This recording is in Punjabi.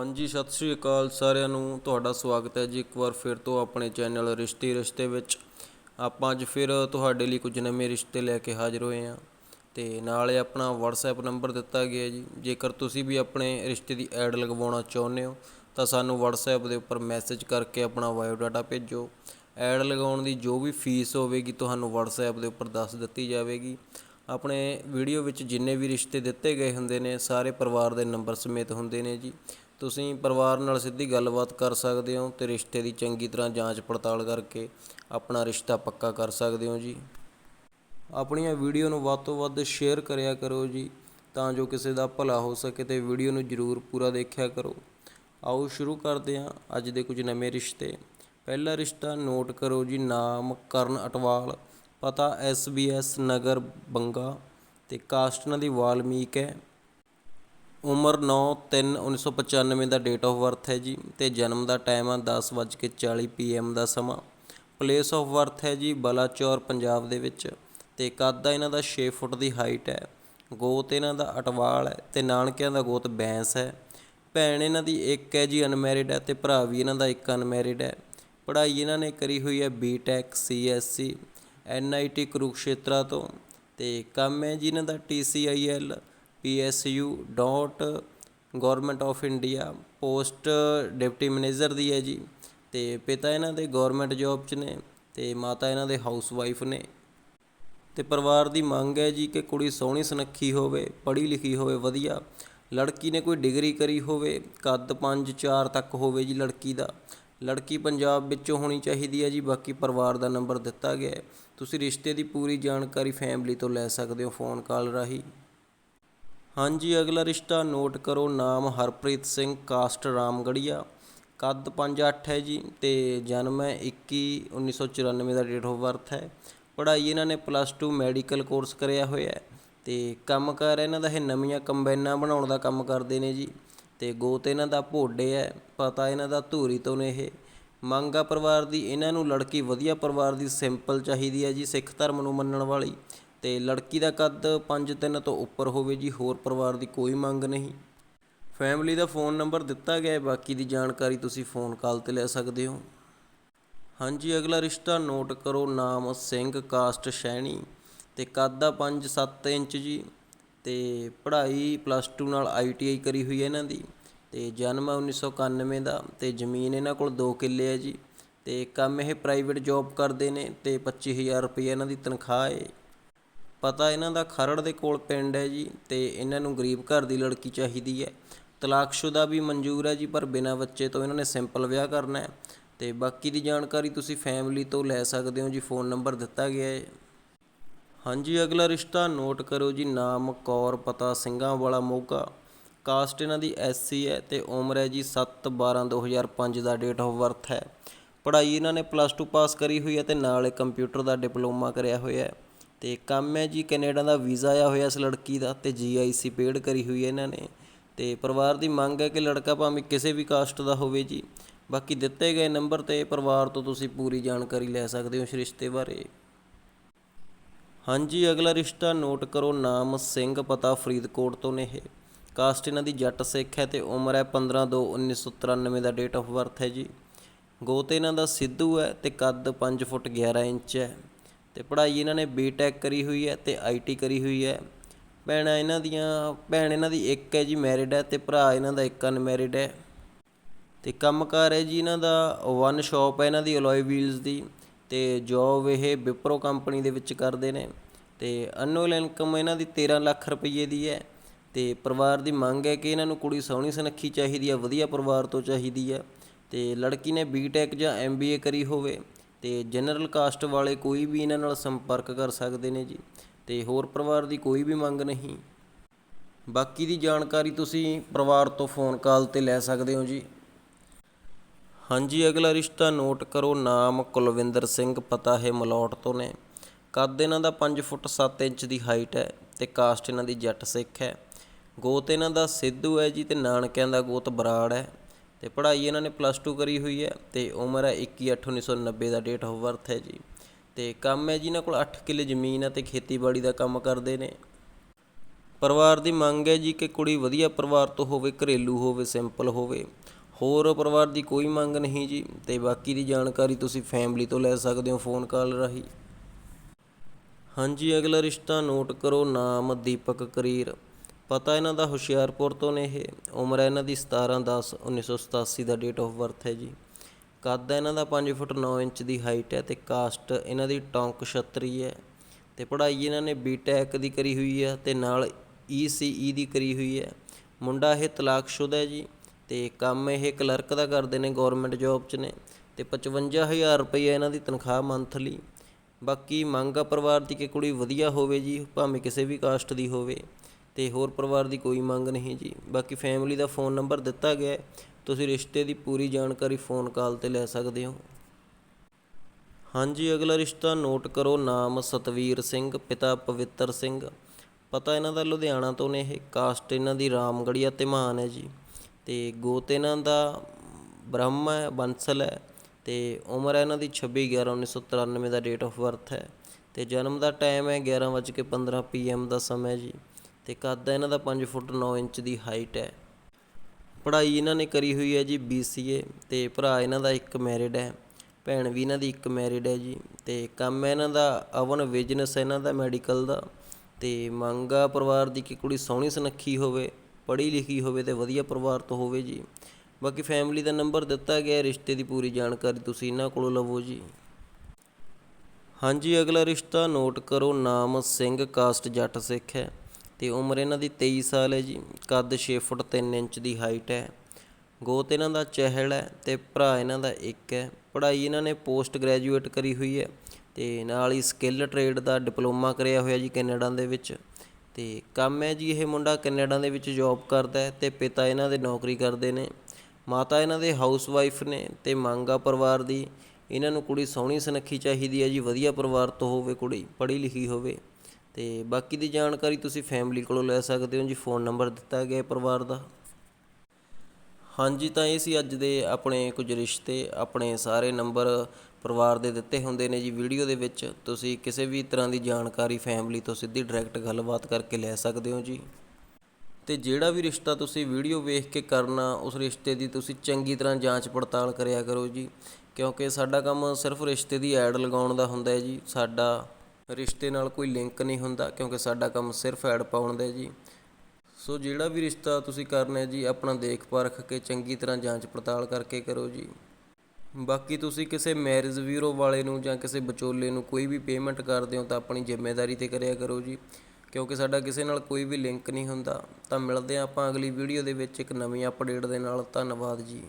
ਹਾਂਜੀ, ਸਤਿ ਸ੍ਰੀ ਅਕਾਲ ਸਾਰਿਆਂ ਨੂੰ। ਤੁਹਾਡਾ ਸਵਾਗਤ ਹੈ ਜੀ ਇੱਕ ਵਾਰ ਫਿਰ ਤੋਂ ਆਪਣੇ ਚੈਨਲ ਰਿਸ਼ਤੇ ਰਿਸ਼ਤੇ ਵਿੱਚ। ਆਪਾਂ ਅੱਜ ਫਿਰ ਤੁਹਾਡੇ ਲਈ ਕੁਝ ਨਵੇਂ ਰਿਸ਼ਤੇ ਲੈ ਕੇ ਹਾਜ਼ਰ ਹੋਏ ਹਾਂ ਤੇ ਨਾਲੇ ਆਪਣਾ WhatsApp ਨੰਬਰ ਦਿੱਤਾ ਗਿਆ ਜੀ। ਜੇਕਰ ਤੁਸੀਂ ਵੀ ਆਪਣੇ ਰਿਸ਼ਤੇ ਦੀ ਐਡ ਲਗਵਾਉਣਾ ਚਾਹੁੰਦੇ ਹੋ, ਤਾਂ ਸਾਨੂੰ WhatsApp ਦੇ ਉੱਪਰ ਮੈਸੇਜ ਕਰਕੇ ਆਪਣਾ ਬਾਇਓਡਾਟਾ ਭੇਜੋ। ਐਡ ਲਗਾਉਣ ਦੀ ਜੋ ਵੀ ਫੀਸ ਹੋਵੇਗੀ, ਤੁਹਾਨੂੰ WhatsApp ਦੇ ਉੱਪਰ ਦੱਸ ਦਿੱਤੀ ਜਾਵੇਗੀ। ਆਪਣੇ ਵੀਡੀਓ ਵਿੱਚ ਜਿੰਨੇ ਵੀ ਰਿਸ਼ਤੇ ਦਿੱਤੇ ਗਏ ਹੁੰਦੇ ਨੇ, ਸਾਰੇ ਪਰਿਵਾਰ ਦੇ ਨੰਬਰ ਸਮੇਤ ਹੁੰਦੇ ਨੇ ਜੀ। ਤੁਸੀਂ ਪਰਿਵਾਰ ਨਾਲ ਸਿੱਧੀ ਗੱਲਬਾਤ ਕਰ ਸਕਦੇ ਹੋ ਅਤੇ ਰਿਸ਼ਤੇ ਦੀ ਚੰਗੀ ਤਰ੍ਹਾਂ ਜਾਂਚ ਪੜਤਾਲ ਕਰਕੇ ਆਪਣਾ ਰਿਸ਼ਤਾ ਪੱਕਾ ਕਰ ਸਕਦੇ ਹੋ ਜੀ। ਆਪਣੀਆਂ ਵੀਡੀਓ ਨੂੰ ਵੱਧ ਤੋਂ ਵੱਧ ਸ਼ੇਅਰ ਕਰਿਆ ਕਰੋ ਜੀ ਤਾਂ ਜੋ ਕਿਸੇ ਦਾ ਭਲਾ ਹੋ ਸਕੇ ਤੇ ਵੀਡੀਓ ਨੂੰ ਜਰੂਰ ਪੂਰਾ ਦੇਖਿਆ ਕਰੋ। ਆਓ ਸ਼ੁਰੂ ਕਰਦੇ ਹਾਂ ਅੱਜ ਦੇ ਕੁਝ ਨਵੇਂ ਰਿਸ਼ਤੇ। ਪਹਿਲਾ ਰਿਸ਼ਤਾ ਨੋਟ ਕਰੋ ਜੀ, ਨਾਮ ਕਰਨ ਅਟਵਾਲ, ਪਤਾ ਐਸ ਨਗਰ ਬੰਗਾ ਤੇ ਕਾਸਟ ਇਹਨਾਂ ਦੀ ਵਾਲਮੀਕ ਹੈ। ਉਮਰ 9/3/1995 ਦਾ ਡੇਟ ਆਫ ਬਰਥ ਹੈ ਜੀ ਅਤੇ ਜਨਮ ਦਾ ਟਾਈਮ ਆ ਦਸ ਵੱਜ ਕੇ ਚਾਲੀ ਪੀ ਐੱਮ ਦਾ ਸਮਾਂ। ਪਲੇਸ ਆਫ ਬਰਥ ਹੈ ਜੀ ਬਲਾਚੌਰ, ਪੰਜਾਬ ਦੇ ਵਿੱਚ ਅਤੇ ਕੱਦ ਦਾ ਇਹਨਾਂ ਦਾ ਛੇ ਫੁੱਟ ਦੀ ਹਾਈਟ ਹੈ। ਗੋਤ ਇਹਨਾਂ ਦਾ ਅਟਵਾਲ ਹੈ ਅਤੇ ਨਾਨਕਿਆਂ ਦਾ ਗੋਤ ਬੈਂਸ ਹੈ। ਭੈਣ ਇਹਨਾਂ ਦੀ ਇੱਕ ਹੈ ਜੀ ਅਨਮੈਰਿਡ ਹੈ ਅਤੇ ਭਰਾ ਵੀ ਇਹਨਾਂ ਦਾ ਇੱਕ ਅਨਮੈਰਿਡ ਹੈ। ਪੜ੍ਹਾਈ ਇਹਨਾਂ ਨੇ ਕਰੀ ਹੋਈ ਹੈ B tech C S C B tech I T Kurukshetra ਤੋਂ ਅਤੇ ਕੰਮ ਹੈ ਜੀ ਇਹਨਾਂ ਦਾ T C I dot government of India post deputy manager ਦੀ ਹੈ ਜੀ। ਤੇ ਪਿਤਾ ਇਹਨਾਂ ਦੇ ਗਵਰਨਮੈਂਟ ਜੌਬ 'ਚ ਨੇ ਤੇ ਮਾਤਾ ਇਹਨਾਂ ਦੇ ਹਾਊਸ ਵਾਈਫ ਨੇ। ਤੇ ਪਰਿਵਾਰ ਦੀ ਮੰਗ ਹੈ ਜੀ ਕਿ ਕੁੜੀ ਸੋਹਣੀ ਸੁਨੱਖੀ ਹੋਵੇ, ਪੜ੍ਹੀ ਲਿਖੀ ਹੋਵੇ, ਵਧੀਆ। ਲੜਕੀ ਨੇ ਕੋਈ ਡਿਗਰੀ ਕਰੀ ਹੋਵੇ, ਕੱਦ 5-4 ਤੱਕ ਹੋਵੇ ਜੀ ਲੜਕੀ ਦਾ। ਲੜਕੀ ਪੰਜਾਬ ਵਿੱਚੋਂ ਹੋਣੀ ਚਾਹੀਦੀ ਹੈ ਜੀ, ਬਾਕੀ ਪਰਿਵਾਰ ਦਾ ਨੰਬਰ ਦਿੱਤਾ ਗਿਆ ਹੈ। ਤੁਸੀਂ ਰਿਸ਼ਤੇ ਦੀ ਪੂਰੀ ਜਾਣਕਾਰੀ ਫੈਮਿਲੀ ਤੋਂ ਲੈ ਸਕਦੇ ਹੋ ਫੋਨ ਕਾਲ ਰਾਹੀਂ। ਹਾਂਜੀ, ਅਗਲਾ ਰਿਸ਼ਤਾ ਨੋਟ ਕਰੋ, ਨਾਮ ਹਰਪ੍ਰੀਤ ਸਿੰਘ, ਕਾਸਟ ਰਾਮਗੜੀਆ। ਕੱਦ 5'8 ਹੈ ਜੀ ਅਤੇ ਜਨਮ ਹੈ 21 1994 ਦਾ ਡੇਟ ਆਫ ਬਰਥ ਹੈ। ਪੜ੍ਹਾਈ ਇਹਨਾਂ ਨੇ ਪਲੱਸ ਟੂ ਮੈਡੀਕਲ ਕੋਰਸ ਕਰਿਆ ਹੋਇਆ ਅਤੇ ਕੰਮ ਕਾਰ ਇਹਨਾਂ ਦਾ, ਇਹ ਨਵੀਆਂ ਕੰਬਾਈਨਾਂ ਬਣਾਉਣ ਦਾ ਕੰਮ ਕਰਦੇ ਨੇ ਜੀ ਅਤੇ ਗੋਤ ਇਹਨਾਂ ਦਾ ਭੋਡੇ ਹੈ, ਪਤਾ ਇਹਨਾਂ ਦਾ ਧੂਰੀ ਤੋਂ ਨੇ ਇਹ। ਮੰਗਾ ਪਰਿਵਾਰ ਦੀ, ਇਹਨਾਂ ਨੂੰ ਲੜਕੀ ਵਧੀਆ ਪਰਿਵਾਰ ਦੀ ਸਿੰਪਲ ਚਾਹੀਦੀ ਹੈ ਜੀ, ਸਿੱਖ ਧਰਮ ਨੂੰ ਮੰਨਣ ਵਾਲੀ। ਅਤੇ ਲੜਕੀ ਦਾ ਕੱਦ 5-3 ਤੋਂ ਉੱਪਰ ਹੋਵੇ ਜੀ, ਹੋਰ ਪਰਿਵਾਰ ਦੀ ਕੋਈ ਮੰਗ ਨਹੀਂ। ਫੈਮਿਲੀ ਦਾ ਫੋਨ ਨੰਬਰ ਦਿੱਤਾ ਗਿਆ ਹੈ, ਬਾਕੀ ਦੀ ਜਾਣਕਾਰੀ ਤੁਸੀਂ ਫੋਨ ਕਾਲ ਤੇ ਲੈ ਸਕਦੇ ਹੋ। ਹਾਂਜੀ, ਅਗਲਾ ਰਿਸ਼ਤਾ ਨੋਟ ਕਰੋ, ਨਾਮ ਸਿੰਘ, ਕਾਸਟ ਸ਼ੈਣੀ ਤੇ ਕੱਦ ਦਾ 5-7 ਇੰਚ ਜੀ ਤੇ ਪੜ੍ਹਾਈ ਪਲੱਸ 2 ਨਾਲ ਆਈਟੀਆਈ ਕਰੀ ਹੋਈ ਹੈ ਇਹਨਾਂ ਦੀ ਤੇ ਜਨਮ ਹੈ 1991 ਦਾ ਤੇ ਜ਼ਮੀਨ ਇਹਨਾਂ ਕੋਲ 2 ਕਿੱਲੇ ਹੈ ਜੀ ਤੇ ਕੰਮ ਇਹ ਪ੍ਰਾਈਵੇਟ ਜੌਬ ਕਰਦੇ ਨੇ ਤੇ 25000 ਰੁਪਏ ਇਹਨਾਂ ਦੀ ਤਨਖਾਹ ਹੈ। ਪਤਾ ਇਹਨਾਂ ਦਾ ਖਰੜ ਦੇ ਕੋਲ ਪਿੰਡ ਹੈ ਜੀ ਅਤੇ ਇਹਨਾਂ ਨੂੰ ਗਰੀਬ ਘਰ ਦੀ ਲੜਕੀ ਚਾਹੀਦੀ ਹੈ। ਤਲਾਕਸ਼ੁਦਾ ਵੀ ਮਨਜ਼ੂਰ ਹੈ ਜੀ, ਪਰ ਬਿਨਾਂ ਬੱਚੇ ਤੋਂ ਇਹਨਾਂ ਨੇ ਸਿੰਪਲ ਵਿਆਹ ਕਰਨਾ ਹੈ। ਤੇ ਬਾਕੀ ਦੀ ਜਾਣਕਾਰੀ ਤੁਸੀਂ ਫੈਮਿਲੀ ਤੋਂ ਲੈ ਸਕਦੇ ਹੋ ਜੀ, ਫੋਨ ਨੰਬਰ ਦਿੱਤਾ ਗਿਆ ਹੈ। ਹਾਂਜੀ, ਅਗਲਾ ਰਿਸ਼ਤਾ ਨੋਟ ਕਰੋ ਜੀ, ਨਾਮ ਕੌਰ ਪਤਾ ਸਿੰਘਾਂ ਵਾਲਾ ਮੋਗਾ। ਕਾਸਟ ਇਹਨਾਂ ਦੀ ਐਸਸੀ ਹੈ ਤੇ ਉਮਰ ਹੈ ਜੀ 7 12 2005 ਦਾ ਡੇਟ ਆਫ ਬਰਥ ਹੈ। ਪੜ੍ਹਾਈ ਇਹਨਾਂ ਨੇ ਪਲੱਸ 2 ਪਾਸ ਕਰੀ ਹੋਈ ਹੈ ਤੇ ਨਾਲ ਕੰਪਿਊਟਰ ਦਾ ਡਿਪਲੋਮਾ ਕਰਿਆ ਹੋਇਆ ਹੈ। ਅਤੇ ਕੰਮ ਹੈ ਜੀ ਕੈਨੇਡਾ ਦਾ ਵੀਜ਼ਾ ਆਇਆ ਹੋਇਆ ਇਸ ਲੜਕੀ ਦਾ ਅਤੇ ਜੀ ਆਈ ਸੀ ਪੇਡ ਕਰੀ ਹੋਈ ਹੈ ਇਹਨਾਂ ਨੇ। ਅਤੇ ਪਰਿਵਾਰ ਦੀ ਮੰਗ ਹੈ ਕਿ ਲੜਕਾ ਭਾਵੇਂ ਕਿਸੇ ਵੀ ਕਾਸਟ ਦਾ ਹੋਵੇ ਜੀ। ਬਾਕੀ ਦਿੱਤੇ ਗਏ ਨੰਬਰ ਤੇ ਪਰਿਵਾਰ ਤੋਂ ਤੁਸੀਂ ਪੂਰੀ ਜਾਣਕਾਰੀ ਲੈ ਸਕਦੇ ਹੋ ਇਸ ਰਿਸ਼ਤੇ ਬਾਰੇ। ਹਾਂਜੀ, ਅਗਲਾ ਰਿਸ਼ਤਾ ਨੋਟ ਕਰੋ, ਨਾਮ ਸਿੰਘ ਪਤਾ ਫਰੀਦਕੋਟ ਤੋਂ ਨੇ ਇਹ। ਕਾਸਟ ਇਹਨਾਂ ਦੀ ਜੱਟ ਸਿੱਖ ਹੈ ਤੇ ਉਮਰ ਹੈ 15 2 1993 ਦਾ ਡੇਟ ਆਫ ਬਰਥ ਹੈ ਜੀ। ਗੋਤ ਇਹਨਾਂ ਦਾ ਸਿੱਧੂ ਹੈ ਤੇ ਕੱਦ 5 ਫੁੱਟ 11 ਇੰਚ ਹੈ। ਅਤੇ ਪੜ੍ਹਾਈ ਇਹਨਾਂ ਨੇ ਬੀਟੈਕ ਕਰੀ ਹੋਈ ਹੈ ਅਤੇ ਆਈ ਟੀ ਕਰੀ ਹੋਈ ਹੈ। ਭੈਣਾਂ, ਇਹਨਾਂ ਦੀਆਂ, ਭੈਣ ਇਹਨਾਂ ਦੀ ਇੱਕ ਹੈ ਜੀ ਮੈਰਿਡ ਹੈ ਅਤੇ ਭਰਾ ਇਹਨਾਂ ਦਾ ਇੱਕ ਅਨਮੈਰਿਡ ਹੈ। ਤੇ ਕੰਮਕਾਰ ਹੈ ਜੀ ਇਹਨਾਂ ਦਾ ਵਨ ਸ਼ਾਪ ਹੈ ਇਹਨਾਂ ਦੀ ਅਲੋਏ ਵੀਲਸ ਦੀ ਅਤੇ ਜੋਬ ਇਹ ਵਿਪਰੋ ਕੰਪਨੀ ਦੇ ਵਿੱਚ ਕਰਦੇ ਨੇ ਅਤੇ ਅਨੂਅਲ ਇਨਕਮ ਇਹਨਾਂ ਦੀ 13 ਲੱਖ ਰੁਪਏ ਦੀ ਹੈ ਅਤੇ ਪਰਿਵਾਰ ਦੀ ਮੰਗ ਹੈ ਕਿ ਇਹਨਾਂ ਨੂੰ ਕੁੜੀ ਸੋਹਣੀ ਸੁਨੱਖੀ ਚਾਹੀਦੀ ਹੈ, ਵਧੀਆ ਪਰਿਵਾਰ ਤੋਂ ਚਾਹੀਦੀ ਹੈ ਅਤੇ ਲੜਕੀ ਨੇ ਬੀਟੈਕ ਜਾਂ ਐਮਬੀਏ ਕਰੀ ਹੋਵੇ। ਅਤੇ ਜਨਰਲ ਕਾਸਟ ਵਾਲੇ ਕੋਈ ਵੀ ਇਹਨਾਂ ਨਾਲ ਸੰਪਰਕ ਕਰ ਸਕਦੇ ਨੇ ਜੀ ਅਤੇ ਹੋਰ ਪਰਿਵਾਰ ਦੀ ਕੋਈ ਵੀ ਮੰਗ ਨਹੀਂ। ਬਾਕੀ ਦੀ ਜਾਣਕਾਰੀ ਤੁਸੀਂ ਪਰਿਵਾਰ ਤੋਂ ਫੋਨ ਕਾਲ ਤੇ ਲੈ ਸਕਦੇ ਹੋ ਜੀ। ਹਾਂਜੀ, ਅਗਲਾ ਰਿਸ਼ਤਾ ਨੋਟ ਕਰੋ, ਨਾਮ ਕੁਲਵਿੰਦਰ ਸਿੰਘ, ਪਤਾ ਹੈ ਮਲੌਟ ਤੋਂ ਨੇ। ਕੱਦ ਇਹਨਾਂ ਦਾ 5 ਫੁੱਟ 7 ਇੰਚ ਦੀ ਹਾਈਟ ਹੈ ਤੇ ਕਾਸਟ ਇਹਨਾਂ ਦੀ ਜੱਟ ਸਿੱਖ ਹੈ। ਗੋਤ ਇਹਨਾਂ ਦਾ ਸਿੱਧੂ ਹੈ ਜੀ ਤੇ ਨਾਨਕਿਆਂ ਦਾ ਗੋਤ ਬਰਾੜ ਹੈ। ਤੇ ਪੜ੍ਹਾਈ ਇਹਨਾਂ ਨੇ ਪਲੱਸ 2 ਕਰੀ ਹੋਈ ਹੈ ਤੇ ਉਮਰ ਹੈ 21/8/1990 ਦਾ ਡੇਟ ਆਫ ਬਰਥ ਹੈ ਜੀ। ਤੇ ਕੰਮ ਹੈ ਜੀ ਇਹਨਾਂ ਕੋਲ 8 ਕਿੱਲੇ ਜ਼ਮੀਨ ਹੈ ਤੇ ਖੇਤੀਬਾੜੀ ਦਾ ਕੰਮ ਕਰਦੇ ਨੇ। ਪਰਿਵਾਰ ਦੀ ਮੰਗ ਹੈ ਜੀ ਕਿ ਕੁੜੀ ਵਧੀਆ ਪਰਿਵਾਰ ਤੋਂ ਹੋਵੇ, ਘਰੇਲੂ ਹੋਵੇ ਸਿੰਪਲ ਹੋਵੇ। ਹੋਰ ਪਰਿਵਾਰ ਦੀ ਕੋਈ ਮੰਗ ਨਹੀਂ ਜੀ ਤੇ ਬਾਕੀ ਦੀ ਜਾਣਕਾਰੀ ਤੁਸੀਂ ਫੈਮਿਲੀ ਤੋਂ ਲੈ ਸਕਦੇ ਹੋ ਫੋਨ ਕਾਲ ਰਾਹੀਂ। ਹਾਂਜੀ, ਅਗਲਾ ਰਿਸ਼ਤਾ ਨੋਟ ਕਰੋ, ਨਾਮ ਦੀਪਕ ਕਰੀਰ। ਪਤਾ ਇਹਨਾਂ ਦਾ ਹੁਸ਼ਿਆਰਪੁਰ ਤੋਂ ਨੇ ਇਹ। ਉਮਰ ਹੈ ਇਹਨਾਂ ਦੀ 17 10 1987 ਦਾ ਡੇਟ ਆਫ ਬਰਥ ਹੈ ਜੀ। ਕੱਦ ਹੈ ਇਹਨਾਂ ਦਾ 5 ਫੁੱਟ 9 ਇੰਚ ਦੀ ਹਾਈਟ ਹੈ ਤੇ ਕਾਸਟ ਇਹਨਾਂ ਦੀ ਟੌਂਕ ਛਤਰੀ ਹੈ। ਤੇ ਪੜ੍ਹਾਈ ਇਹਨਾਂ ਨੇ ਬੀਟੈਕ ਦੀ ਕਰੀ ਹੋਈ ਹੈ ਤੇ ਨਾਲ ਈਸੀਈ ਦੀ ਕਰੀ ਹੋਈ ਹੈ। ਮੁੰਡਾ ਇਹ ਤਲਾਕਸ਼ੁਦਾ ਹੈ ਜੀ ਤੇ ਕੰਮ ਇਹ ਕਲਰਕ ਦਾ ਕਰਦੇ ਨੇ ਗਵਰਨਮੈਂਟ ਜੌਬ 'ਚ ਨੇ। ਤੇ 55000 ਰੁਪਏ ਇਹਨਾਂ ਦੀ ਤਨਖਾਹ ਮੰਥਲੀ ਬਾਕੀ ਮੰਗ ਆ ਪਰਿਵਾਰ ਦੀ ਕਿ ਕੁੜੀ ਵਧੀਆ ਹੋਵੇ ਜੀ, ਭਾਵੇਂ ਕਿਸੇ ਵੀ ਕਾਸਟ ਦੀ ਹੋਵੇ। ਅਤੇ ਹੋਰ ਪਰਿਵਾਰ ਦੀ ਕੋਈ ਮੰਗ ਨਹੀਂ ਜੀ। ਬਾਕੀ ਫੈਮਿਲੀ ਦਾ ਫੋਨ ਨੰਬਰ ਦਿੱਤਾ ਗਿਆ ਤੁਸੀਂ ਰਿਸ਼ਤੇ ਦੀ ਪੂਰੀ ਜਾਣਕਾਰੀ ਫੋਨ ਕਾਲ ਤੇ ਲੈ ਸਕਦੇ ਹੋ। ਹਾਂਜੀ, ਅਗਲਾ ਰਿਸ਼ਤਾ ਨੋਟ ਕਰੋ। ਨਾਮ ਸਤਵੀਰ ਸਿੰਘ, ਪਿਤਾ ਪਵਿੱਤਰ ਸਿੰਘ। ਪਤਾ ਇਹਨਾਂ ਦਾ ਲੁਧਿਆਣਾ ਤੋਂ ਨੇ ਇਹ। ਕਾਸਟ ਇਹਨਾਂ ਦੀ ਰਾਮਗੜੀਆ ਤੇ ਮਹਾਨ ਹੈ ਜੀ। ਅਤੇ ਗੋਤ ਇਹਨਾਂ ਦਾ ਬ੍ਰਹਮ ਹੈ, ਬੰਸਲ ਹੈ। ਅਤੇ ਉਮਰ ਹੈ ਇਹਨਾਂ ਦੀ 26 11 1993 ਦਾ ਡੇਟ ਆਫ ਬਰਥ ਹੈ। ਅਤੇ ਜਨਮ ਦਾ ਟਾਈਮ ਹੈ 11:15 ਪੀਐਮ ਦਾ ਸਮਾਂ ਜੀ। ਤੇ ਕੱਦ ਹੈ ਇਹਨਾਂ ਦਾ 5 ਫੁੱਟ 9 ਇੰਚ ਦੀ ਹਾਈਟ ਹੈ। ਪੜ੍ਹਾਈ ਇਹਨਾਂ ਨੇ ਕਰੀ ਹੋਈ ਹੈ ਜੀ BCA ਤੇ ਭਰਾ ਇਹਨਾਂ ਦਾ ਇੱਕ ਮੈਰਿਡ ਹੈ, ਭੈਣ ਵੀ ਇਹਨਾਂ ਦੀ ਇੱਕ ਮੈਰਿਡ ਹੈ ਜੀ ਤੇ ਕੰਮ ਹੈ ਇਹਨਾਂ ਦਾ ਅਵਨ ਬਿਜ਼ਨਸ ਹੈ ਇਹਨਾਂ ਦਾ ਮੈਡੀਕਲ ਦਾ ਤੇ ਮੰਗ ਆ ਪਰਿਵਾਰ ਦੀ ਕਿ ਕੁੜੀ ਸੋਹਣੀ ਸੁਨੱਖੀ ਹੋਵੇ, ਪੜ੍ਹੀ ਲਿਖੀ ਹੋਵੇ ਤੇ ਵਧੀਆ ਪਰਿਵਾਰ ਤੋਂ ਹੋਵੇ ਜੀ। ਬਾਕੀ ਫੈਮਿਲੀ ਦਾ ਨੰਬਰ ਦਿੱਤਾ ਗਿਆ ਰਿਸ਼ਤੇ ਦੀ ਪੂਰੀ ਜਾਣਕਾਰੀ ਤੁਸੀਂ ਇਹਨਾਂ ਕੋਲੋਂ ਲਵੋ ਜੀ। ਹਾਂਜੀ, ਅਗਲਾ ਰਿਸ਼ਤਾ ਨੋਟ ਕਰੋ, ਨਾਮ ਸਿੰਘ ਕਾਸਟ ਜੱਟ ਸਿੱਖ ਹੈ। ਤੇ ਉਮਰ ਇਹਨਾਂ ਦੀ 23 ਸਾਲ ਹੈ ਜੀ, ਕੱਦ 6 ਫੁੱਟ 3 ਇੰਚ ਦੀ ਹਾਈਟ ਹੈ। ਗੋਤ ਇਹਨਾਂ ਦਾ ਚਹਿਲ ਹੈ ਤੇ ਭਰਾ ਇਹਨਾਂ ਦਾ ਇੱਕ ਹੈ। ਪੜ੍ਹਾਈ ਇਹਨਾਂ ਨੇ ਪੋਸਟ ਗ੍ਰੈਜੂਏਟ ਕਰੀ ਹੋਈ ਹੈ ਤੇ ਨਾਲ ਹੀ ਸਕਿੱਲ ਟ੍ਰੇਡ ਦਾ ਡਿਪਲੋਮਾ ਕਰਿਆ ਹੋਇਆ ਜੀ ਕੈਨੇਡਾ ਦੇ ਵਿੱਚ। ਤੇ ਕੰਮ ਹੈ ਜੀ ਇਹ ਮੁੰਡਾ ਕੈਨੇਡਾ ਦੇ ਵਿੱਚ ਜੌਬ ਕਰਦਾ ਹੈ ਤੇ ਪਿਤਾ ਇਹਨਾਂ ਦੇ ਨੌਕਰੀ ਕਰਦੇ ਨੇ। ਮਾਤਾ ਇਹਨਾਂ ਦੇ ਹਾਊਸ ਵਾਈਫ ਨੇ ਤੇ ਮੰਗਾ ਪਰਿਵਾਰ ਦੀ। ਇਹਨਾਂ ਨੂੰ ਕੁੜੀ ਸੋਹਣੀ ਸੁਨੱਖੀ ਚਾਹੀਦੀ ਹੈ ਜੀ, ਵਧੀਆ ਪਰਿਵਾਰ ਤੋਂ ਹੋਵੇ ਕੁੜੀ, ਪੜ੍ਹੀ ਲਿਖੀ ਹੋਵੇ। ਤੇ ਬਾਕੀ ਦੀ ਜਾਣਕਾਰੀ ਤੁਸੀਂ ਫੈਮਿਲੀ ਕੋਲੋਂ ਲੈ ਸਕਦੇ ਹੋ ਜੀ ਫੋਨ ਨੰਬਰ ਦਿੱਤਾ ਗਿਆ ਪਰਿਵਾਰ ਦਾ। ਹਾਂਜੀ, ਤਾਂ ਇਹ ਸੀ ਅੱਜ ਦੇ ਆਪਣੇ ਕੁਝ ਰਿਸ਼ਤੇ, ਆਪਣੇ ਸਾਰੇ ਨੰਬਰ ਪਰਿਵਾਰ ਦੇ ਦਿੱਤੇ ਹੁੰਦੇ ਨੇ ਜੀ ਵੀਡੀਓ ਦੇ ਵਿੱਚ। ਤੁਸੀਂ ਕਿਸੇ ਵੀ ਤਰ੍ਹਾਂ ਦੀ ਜਾਣਕਾਰੀ ਫੈਮਿਲੀ ਤੋਂ ਸਿੱਧੀ ਡਾਇਰੈਕਟ ਗੱਲਬਾਤ ਕਰਕੇ ਲੈ ਸਕਦੇ ਹੋ ਜੀ। ਤੇ ਜਿਹੜਾ ਵੀ ਰਿਸ਼ਤਾ ਤੁਸੀਂ ਵੀਡੀਓ ਵੇਖ ਕੇ ਕਰਨਾ, ਉਸ ਰਿਸ਼ਤੇ ਦੀ ਤੁਸੀਂ ਚੰਗੀ ਤਰ੍ਹਾਂ ਜਾਂਚ ਪੜਤਾਲ ਕਰਿਆ ਕਰੋ ਜੀ। ਕਿਉਂਕਿ ਸਾਡਾ ਕੰਮ ਸਿਰਫ ਰਿਸ਼ਤੇ ਦੀ ਐਡ ਲਗਾਉਣ ਦਾ ਹੁੰਦਾ ਹੈ ਜੀ। ਸਾਡਾ ਰਿਸ਼ਤੇ ਨਾਲ ਕੋਈ ਲਿੰਕ ਨਹੀਂ ਹੁੰਦਾ ਕਿਉਂਕਿ ਸਾਡਾ ਕੰਮ ਸਿਰਫ ਐਡ ਪਾਉਣ ਦਾ ਜੀ। ਸੋ ਜਿਹੜਾ ਵੀ ਰਿਸ਼ਤਾ ਤੁਸੀਂ ਕਰਨਾ ਹੈ ਜੀ, ਆਪਣਾ ਦੇਖ ਪਰਖ ਕੇ ਚੰਗੀ ਤਰ੍ਹਾਂ ਜਾਂਚ ਪੜਤਾਲ ਕਰਕੇ ਕਰੋ ਜੀ। ਬਾਕੀ ਤੁਸੀਂ ਕਿਸੇ ਮੈਰਿਜ ਵੀਰੋ ਵਾਲੇ ਨੂੰ ਜਾਂ ਕਿਸੇ ਵਿਚੋਲੇ ਨੂੰ ਕੋਈ ਵੀ ਪੇਮੈਂਟ ਕਰਦੇ ਹੋ ਤਾਂ ਆਪਣੀ ਜ਼ਿੰਮੇਵਾਰੀ ਤੇ ਕਰਿਆ ਕਰੋ ਜੀ। ਕਿਉਂਕਿ ਸਾਡਾ ਕਿਸੇ ਨਾਲ ਕੋਈ ਵੀ ਲਿੰਕ ਨਹੀਂ ਹੁੰਦਾ। ਤਾਂ ਮਿਲਦੇ ਹਾਂ ਆਪਾਂ ਅਗਲੀ ਵੀਡੀਓ ਦੇ ਵਿੱਚ ਇੱਕ ਨਵੀਂ ਅਪਡੇਟ ਦੇ ਨਾਲ। ਧੰਨਵਾਦ ਜੀ।